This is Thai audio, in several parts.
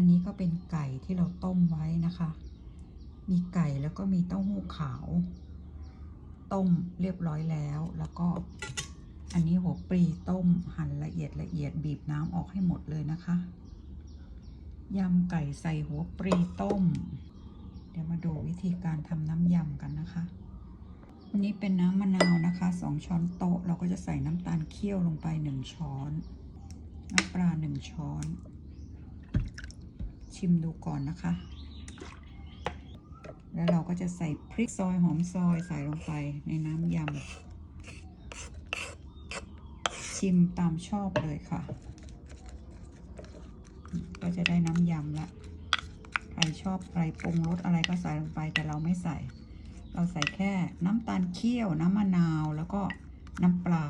อันนี้ก็เป็นไก่ที่เราต้มไว้นะคะ มีไก่แล้วก็มีเต้าหู้ขาว ต้มเรียบร้อยแล้ว แล้วก็อันนี้หัวปลีต้มหั่นละเอียดละเอียดบีบน้ำออกให้หมดเลยนะคะ ยำไก่ใส่หัวปลีต้ม เดี๋ยวมาดูวิธีการทำน้ำยำกันนะคะอันนี้เป็นน้ำมะนาวนะคะสองช้อนโต๊ะ เราก็จะใส่น้ำตาลเคี่ยวลงไปหนึ่งช้อน น้ำปลาหนึ่งช้อน ชิมดูก่อนนะคะ แล้วเราก็จะใส่พริกซอยหอมซอยใส่ลงไปในน้ำยำ ชิมตามชอบเลยค่ะ ก็จะได้น้ำยำละใครชอบใครปรุงรสอะไรก็ใส่ลงไปแต่เราไม่ใส่ เราใส่แค่น้ำตาลเคี่ยวน้ำมะนาวแล้วก็น้ำปลา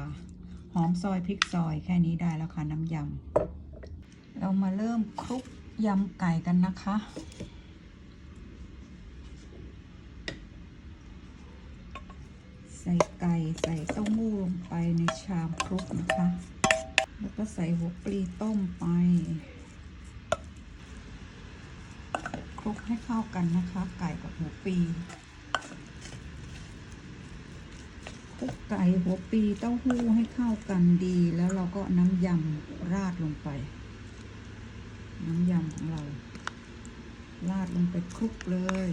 หอมซอยพริกซอยแค่นี้ได้แล้วค่ะน้ำยำเรามาเริ่มคลุก ยำไก่กันนะคะ ใส่ไก่ใส่เต้าหู้ลงไปในชามคลุกนะคะ แล้วก็ใส่หัวปลีต้มไปคลุกให้เข้ากันนะคะ ไก่กับหัวปลีคลุกไก่หัวปลีเต้าหู้ให้เข้ากันดี แล้วเราก็น้ำยำราดลงไป น้ำยำของเราราดลงไปคลุกเลย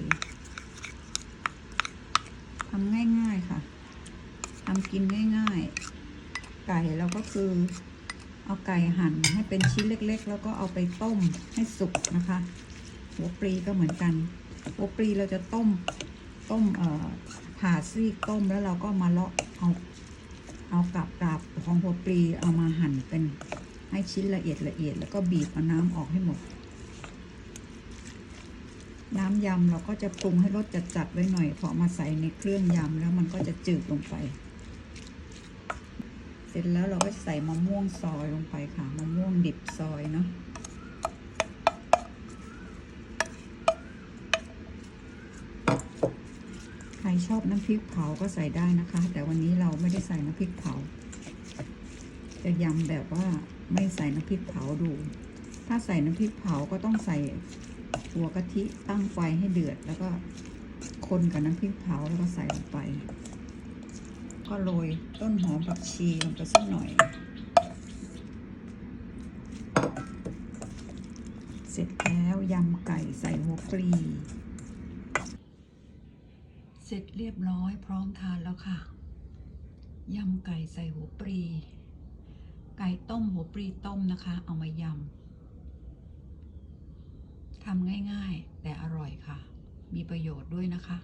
ทำง่ายๆค่ะทำกินง่ายๆ ไก่เราก็คือ เอาไก่หั่นให้เป็นชิ้นเล็กๆ แล้วก็เอาไปต้มให้สุกนะคะ หัวปลีก็เหมือนกัน หัวปลีเราจะต้มต้มเอ่อผ่าซีกต้มแล้วเราก็มาเลาะเอาเอากลับกราบของหัวปลีเอามาหั่นเป็น ให้ชิ้นละเอียดละเอียด แล้วก็บีบเอาน้ำออกให้หมด น้ำยำเราก็จะปรุงให้รสจัดๆไว้หน่อยพอมาใส่ในเครื่องยำแล้วมันก็จะจืดลงไป เสร็จแล้วเราก็ใส่มะม่วงซอยลงไปค่ะมะม่วงดิบซอยเนาะใครชอบน้ำพริกเผาก็ใส่ได้นะคะ แต่วันนี้เราไม่ได้ใส่น้ำพริกเผา จะยำแบบว่าไม่ใส่น้ำพริกเผาดู ถ้าใส่น้ำพริกเผาก็ต้องใส่หัวกะทิตั้งไฟให้เดือด แล้วก็คนกับน้ำพริกเผาแล้วก็ใส่ลงไป ก็โรยต้นหอมผักชีลงไปสักหน่อย เสร็จแล้วยำไก่ใส่หัวปลีเสร็จเรียบร้อยพร้อมทานแล้วค่ะ ยำไก่ใส่หัวปลี ไก่ต้มหัวปลีต้มนะคะ เอามายำทำง่ายๆ แต่อร่อยค่ะ มีประโยชน์ด้วยนะคะ